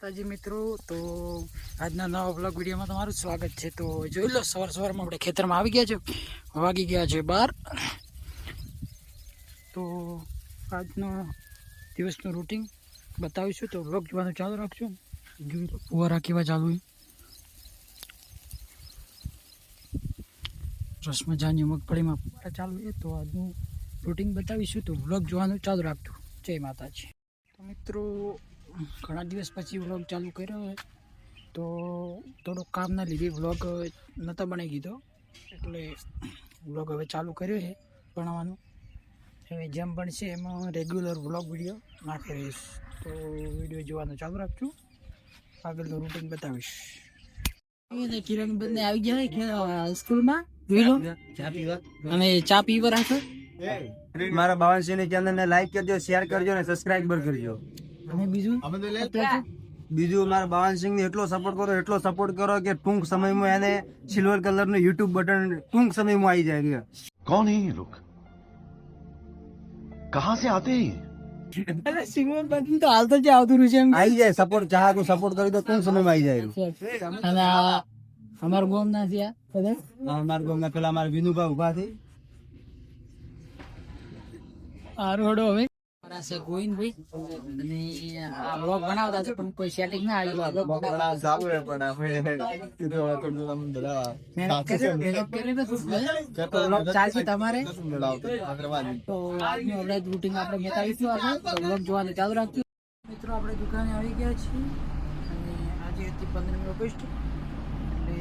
માતાજી મિત્રો, તો આજના નવા બ્લોગ વિડીયોમાં તમારું સ્વાગત છે. તો જોઈ લો, સવાર સવારમાં આપણે ખેતરમાં આવી ગયા છે. વાગી ગયા છે બાર. તો આજનો દિવસનું રૂટિન બતાવીશું. તો બ્લોગ જોવાનું ચાલુ રાખશું જોઈ લો કેવા ચાલુ રસ મજાની મગફળીમાં ફુવારા ચાલુ છે તો આજનું રૂટિન બતાવીશું. તો બ્લોગ જોવાનું ચાલુ રાખજો. જય માતાજી. તો મિત્રો ઘણા દિવસ પછી વ્લોગ ચાલુ કર્યો તો થોડુંક કામના લીધે વ્લોગ નહોતો બનાવી દીધો. એટલે વ્લોગ હવે ચાલુ કર્યો છે ભણવાનું. હવે જેમ છે એમાં રેગ્યુલર વ્લોગ વીડિયો નાખી રહીશ. તો વીડિયો જોવાનું ચાલુ રાખજો. આગળનું રૂટીન બતાવીશ. કિરણ બંને આવી ગયા સ્કૂલમાં. અને ચા પીવા રાખો. મારા બાવનસિંહ ને ચેનલ ને લાઈક કરજો શેર કરજો ને સબસ્ક્રાઇબ પણ કરજો. અને બીજું બીજું મારા બાવનસિંહ ને એટલો સપોર્ટ કરો એટલો સપોર્ટ કરો કે ટૂંક સમયમાં એને સિલ્વર કલર નું યુટ્યુબ બટન ટૂંક સમયમાં આવી જાય कौन है ये लोग कहां से आते हैं ये? અરે સિંગલ બટન તો હાલ તો જ આવતું રહ્યું છે એમ આવી જાય સપોર્ટ ચાહકો સપોર્ટ કરી તો ટૂંક સમયમાં આવી જાય અને આ અમારું ગોમ ના થયા બધા મારા ગામના પેલા મારા વિનુભાઈ ઉભા થઈ સારું હડો હવે મારા છે ગોવિંદભાઈ અને આ બ્લોગ બનાવતા છે પણ કોઈ સેટિંગ ના આવ્યું મહેનત કરી? મહેનત કરીને તો બ્લોગ ચાલશે તમારે? તો આજનું આપણે રૂટિન આપણે બતાવીશું આગળ. બ્લોગ જોવાનું ચાલુ રાખજો. મિત્રો આપણે દુકાને આવી ગયા છીએ. અને આજે હતી પંદરમી ઓગસ્ટ. એટલે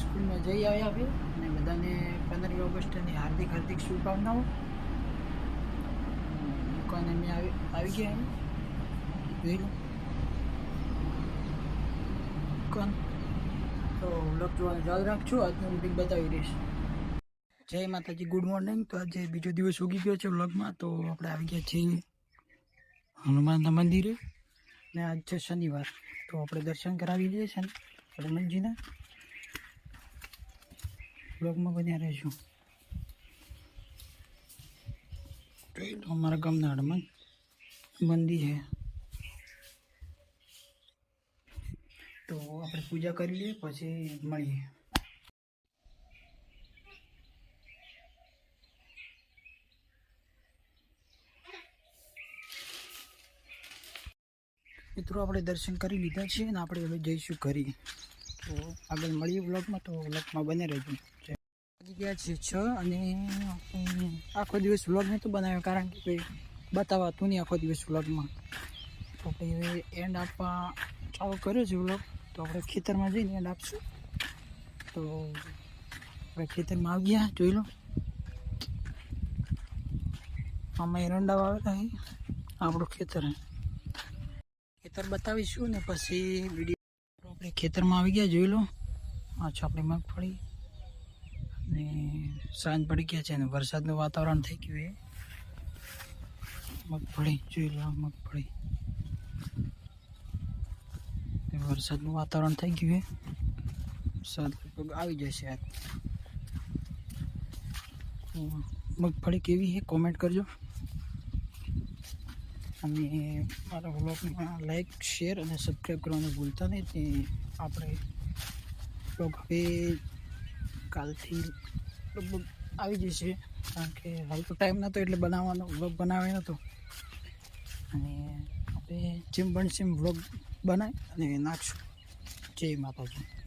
સ્કૂલમાં જઈ આવ્યા આપણે. અને બધાને પંદરમી ઓગસ્ટની હાર્દિક હાર્દિક શુભકામનાઓ. દુકાને આવી આવી ગયા જોઈ લો. દુકાન તો વ્લોગ જોવાનું ચાલુ રાખજો. આજનું રૂટિન બતાવી દઈશ. જય માતાજી ગુડ મોર્નિંગ તો આજે બીજો દિવસ ઉગી ગયો છે વ્લોગમાં તો આપણે આવી ગયા છીએ હનુમાનના મંદિરે. ને આજ છે શનિવાર. તો આપણે દર્શન કરાવી લઈએ છે હનુમાનજીના વ્લોગમાં બન્યા રહીશું અમારા ગામના હનુમાન. મંદિર છે. તો આપણે પૂજા કરી લઈએ, પછી મળીએ. મિત્રો, આપણે દર્શન કરી લીધા છે અને આપણે હવે જઈશું ઘરે. તો આગળ મળીએ વ્લોગમાં, તો વ્લોગમાં બને રહેજો. ગયા છે છ અને આખો દિવસ વ્લોગ નહોતો બનાવ્યો, કારણ કે બતાવાતું નહીં આખો દિવસ વ્લોગમાં. તો આપણે એન્ડ આપવા ચાલુ કર્યો છે વ્લોગ. તો આપણે ખેતરમાં જઈને એન્ડ આપશું. તો આપણે ખેતરમાં આવી ગયા, જોઈ લો. આમાં એરંડા વાવેલા છે. આપણું ખેતર. ખેતર બતાવીશું ને પછી વીડિયો આપણે ખેતરમાં આવી ગયા, જોઈ લો. આ આપણી મગફળી અને સાંજ પડી ગયા છે ને વરસાદનું વાતાવરણ થઈ ગયું એ મગફળી જોઈ લો મગફળી વરસાદનું વાતાવરણ થઈ ગયું એ વરસાદ લગભગ આવી જશે મગફળી કેવી છે કોમેન્ટ કરજો. અને મારા વ્લોગમાં લાઈક શેર અને સબસ્ક્રાઈબ કરવાનું ભૂલતા નહીં. તે આપણે વ્લોગ હવે કાલથી લગભગ આવી જશે. કારણ કે હાલ તો ટાઈમ નહોતો એટલે બનાવવાનો વ્લોગ બનાવે નહોતો અને આપણે જેમ બનશે એમ વ્લોગ બનાવી અને નાખશું. જય માતાજી.